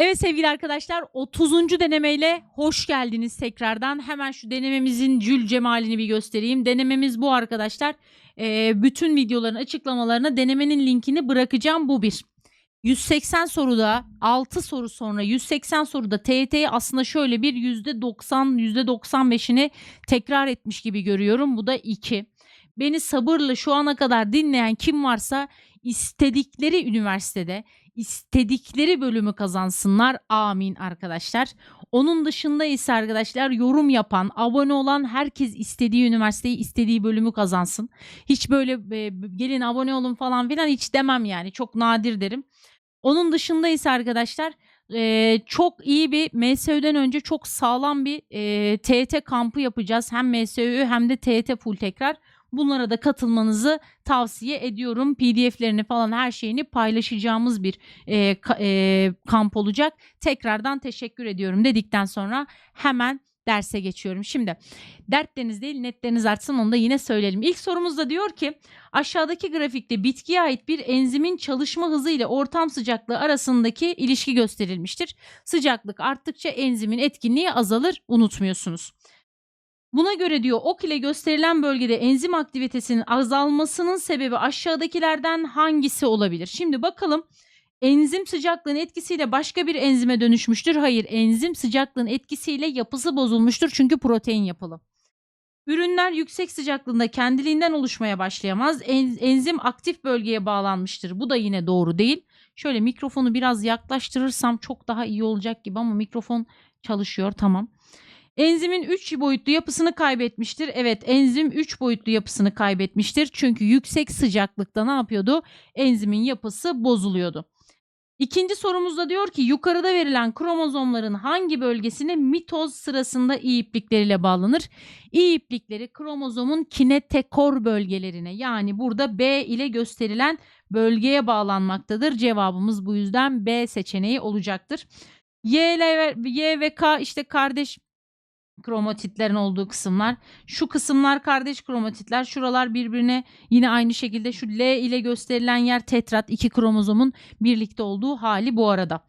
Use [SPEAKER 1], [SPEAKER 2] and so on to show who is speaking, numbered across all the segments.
[SPEAKER 1] Evet sevgili arkadaşlar 30. denemeyle hoş geldiniz tekrardan. Hemen şu denememizin cül cemalini bir göstereyim. Denememiz bu arkadaşlar. Ee, bütün videoların açıklamalarına denemenin linkini bırakacağım. Bu bir. 180 soruda 6 soru sonra 180 soruda TYT'yi aslında şöyle bir %90 %95'ini tekrar etmiş gibi görüyorum. Bu da 2. Beni sabırla şu ana kadar dinleyen kim varsa istedikleri üniversitede istedikleri bölümü kazansınlar. Amin arkadaşlar. Onun dışında ise arkadaşlar yorum yapan, abone olan herkes istediği üniversiteyi, istediği bölümü kazansın. Hiç böyle e, gelin abone olun falan filan hiç demem yani. Çok nadir derim. Onun dışında ise arkadaşlar e, çok iyi bir MSÜ'den önce çok sağlam bir e, TET kampı yapacağız. Hem MSÜ hem de TET full tekrar. Bunlara da katılmanızı tavsiye ediyorum. PDF'lerini falan her şeyini paylaşacağımız bir e, ka- e, kamp olacak. Tekrardan teşekkür ediyorum dedikten sonra hemen derse geçiyorum. Şimdi dertleriniz değil netleriniz artsın onu da yine söyleyelim. İlk sorumuzda diyor ki aşağıdaki grafikte bitkiye ait bir enzimin çalışma hızı ile ortam sıcaklığı arasındaki ilişki gösterilmiştir. Sıcaklık arttıkça enzimin etkinliği azalır unutmuyorsunuz. Buna göre diyor ok ile gösterilen bölgede enzim aktivitesinin azalmasının sebebi aşağıdakilerden hangisi olabilir? Şimdi bakalım enzim sıcaklığın etkisiyle başka bir enzime dönüşmüştür. Hayır enzim sıcaklığın etkisiyle yapısı bozulmuştur çünkü protein yapılı. Ürünler yüksek sıcaklığında kendiliğinden oluşmaya başlayamaz. En- enzim aktif bölgeye bağlanmıştır. Bu da yine doğru değil. Şöyle mikrofonu biraz yaklaştırırsam çok daha iyi olacak gibi ama mikrofon çalışıyor tamam. Enzimin 3 boyutlu yapısını kaybetmiştir. Evet enzim 3 boyutlu yapısını kaybetmiştir. Çünkü yüksek sıcaklıkta ne yapıyordu? Enzimin yapısı bozuluyordu. İkinci sorumuzda diyor ki yukarıda verilen kromozomların hangi bölgesine mitoz sırasında iyi iplikleriyle bağlanır? İyi iplikleri kromozomun kinetekor bölgelerine yani burada B ile gösterilen bölgeye bağlanmaktadır. Cevabımız bu yüzden B seçeneği olacaktır. Y, ile, Y ve K işte kardeş kromatitlerin olduğu kısımlar. Şu kısımlar kardeş kromatitler. Şuralar birbirine yine aynı şekilde şu L ile gösterilen yer tetrat. iki kromozomun birlikte olduğu hali bu arada.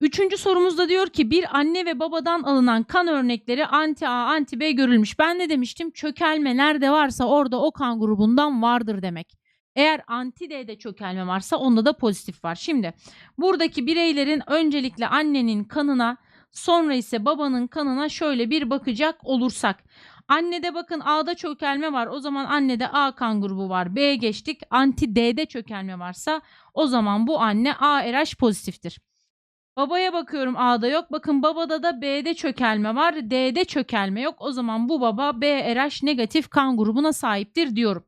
[SPEAKER 1] Üçüncü sorumuzda diyor ki bir anne ve babadan alınan kan örnekleri anti A, anti B görülmüş. Ben ne demiştim? Çökelme nerede varsa orada o kan grubundan vardır demek. Eğer anti D'de çökelme varsa onda da pozitif var. Şimdi buradaki bireylerin öncelikle annenin kanına Sonra ise babanın kanına şöyle bir bakacak olursak. Annede bakın A'da çökelme var. O zaman annede A kan grubu var. B'ye geçtik. Anti D'de çökelme varsa o zaman bu anne A RH pozitiftir. Babaya bakıyorum A'da yok. Bakın babada da B'de çökelme var. D'de çökelme yok. O zaman bu baba B RH negatif kan grubuna sahiptir diyorum.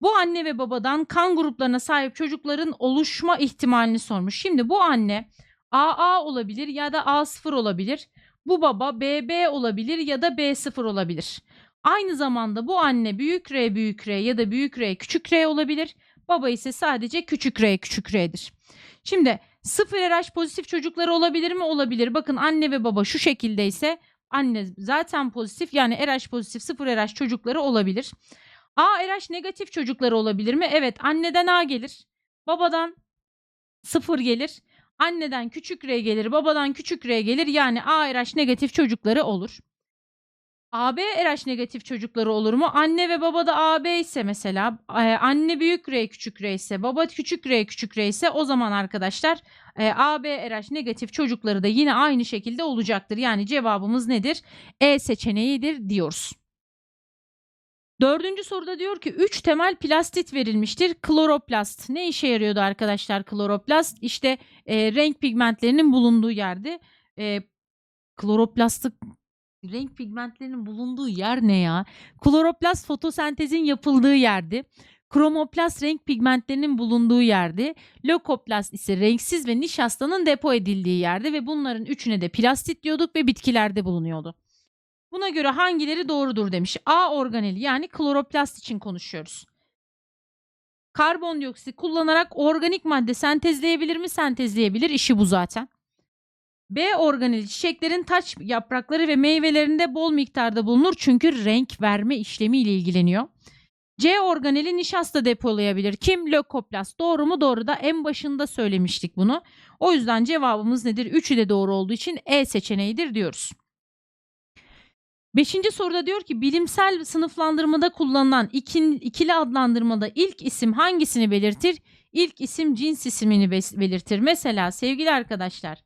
[SPEAKER 1] Bu anne ve babadan kan gruplarına sahip çocukların oluşma ihtimalini sormuş. Şimdi bu anne AA olabilir ya da A0 olabilir. Bu baba BB olabilir ya da B0 olabilir. Aynı zamanda bu anne büyük R büyük R ya da büyük R küçük R olabilir. Baba ise sadece küçük R küçük R'dir. Şimdi 0 RH pozitif çocukları olabilir mi? Olabilir. Bakın anne ve baba şu şekilde ise anne zaten pozitif yani RH pozitif 0 RH çocukları olabilir. A RH negatif çocukları olabilir mi? Evet anneden A gelir. Babadan 0 gelir. Anneden küçük R gelir, babadan küçük R gelir. Yani A RH negatif çocukları olur. AB RH negatif çocukları olur mu? Anne ve baba da AB ise mesela e, anne büyük R küçük R ise baba küçük R küçük R ise o zaman arkadaşlar e, AB RH negatif çocukları da yine aynı şekilde olacaktır. Yani cevabımız nedir? E seçeneğidir diyoruz. Dördüncü soruda diyor ki 3 temel plastit verilmiştir. Kloroplast. Ne işe yarıyordu arkadaşlar kloroplast? İşte e, renk pigmentlerinin bulunduğu yerde. E, kloroplastık renk pigmentlerinin bulunduğu yer ne ya? Kloroplast fotosentezin yapıldığı yerdi. Kromoplast renk pigmentlerinin bulunduğu yerdi. Lökoplast ise renksiz ve nişastanın depo edildiği yerde ve bunların üçüne de plastit diyorduk ve bitkilerde bulunuyordu. Buna göre hangileri doğrudur demiş. A organeli yani kloroplast için konuşuyoruz. Karbondioksit kullanarak organik madde sentezleyebilir mi? Sentezleyebilir. İşi bu zaten. B organeli çiçeklerin taç yaprakları ve meyvelerinde bol miktarda bulunur çünkü renk verme işlemi ile ilgileniyor. C organeli nişasta depolayabilir. Kim? Lökoplast. Doğru mu? Doğru da en başında söylemiştik bunu. O yüzden cevabımız nedir? Üçü de doğru olduğu için E seçeneğidir diyoruz. Beşinci soruda diyor ki bilimsel sınıflandırmada kullanılan ikin- ikili adlandırmada ilk isim hangisini belirtir? İlk isim cins ismini belirtir. Mesela sevgili arkadaşlar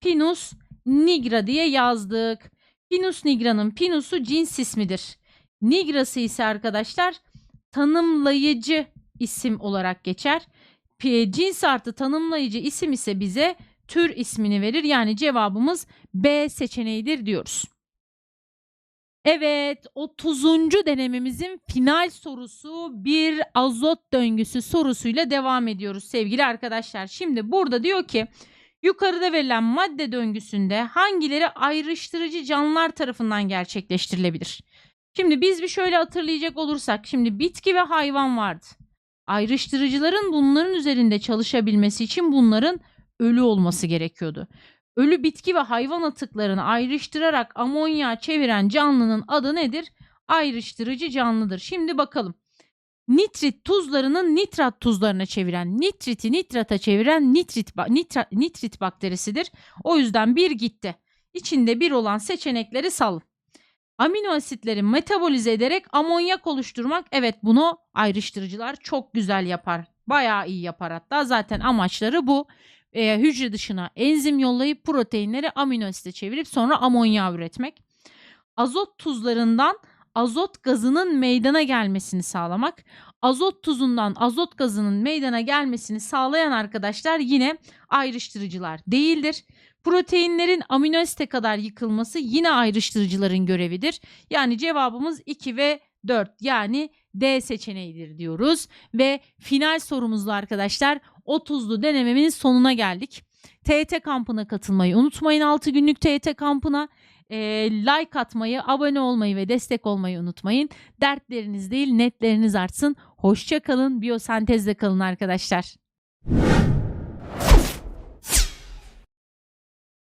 [SPEAKER 1] Pinus nigra diye yazdık. Pinus nigra'nın pinusu cins ismidir. Nigrası ise arkadaşlar tanımlayıcı isim olarak geçer. Cins artı tanımlayıcı isim ise bize tür ismini verir. Yani cevabımız B seçeneğidir diyoruz. Evet, 30. denememizin final sorusu bir azot döngüsü sorusuyla devam ediyoruz sevgili arkadaşlar. Şimdi burada diyor ki yukarıda verilen madde döngüsünde hangileri ayrıştırıcı canlılar tarafından gerçekleştirilebilir? Şimdi biz bir şöyle hatırlayacak olursak şimdi bitki ve hayvan vardı. Ayrıştırıcıların bunların üzerinde çalışabilmesi için bunların ölü olması gerekiyordu. Ölü bitki ve hayvan atıklarını ayrıştırarak amonyağa çeviren canlının adı nedir? Ayrıştırıcı canlıdır. Şimdi bakalım. Nitrit tuzlarının nitrat tuzlarına çeviren, nitriti nitrata çeviren nitrit, nitra- nitrit bakterisidir. O yüzden bir gitti. İçinde bir olan seçenekleri salın. Amino asitleri metabolize ederek amonyak oluşturmak. Evet bunu ayrıştırıcılar çok güzel yapar. Bayağı iyi yapar hatta. Zaten amaçları bu. Ee, hücre dışına enzim yollayıp proteinleri amino asite çevirip sonra amonyak üretmek. Azot tuzlarından azot gazının meydana gelmesini sağlamak. Azot tuzundan azot gazının meydana gelmesini sağlayan arkadaşlar yine ayrıştırıcılar değildir. Proteinlerin amino asite kadar yıkılması yine ayrıştırıcıların görevidir. Yani cevabımız 2 ve 4 yani D seçeneğidir diyoruz. Ve final sorumuzla arkadaşlar 30'lu denememin sonuna geldik. TET kampına katılmayı unutmayın 6 günlük TET kampına. Ee, like atmayı, abone olmayı ve destek olmayı unutmayın. Dertleriniz değil netleriniz artsın. Hoşça kalın, biyosentezde kalın arkadaşlar.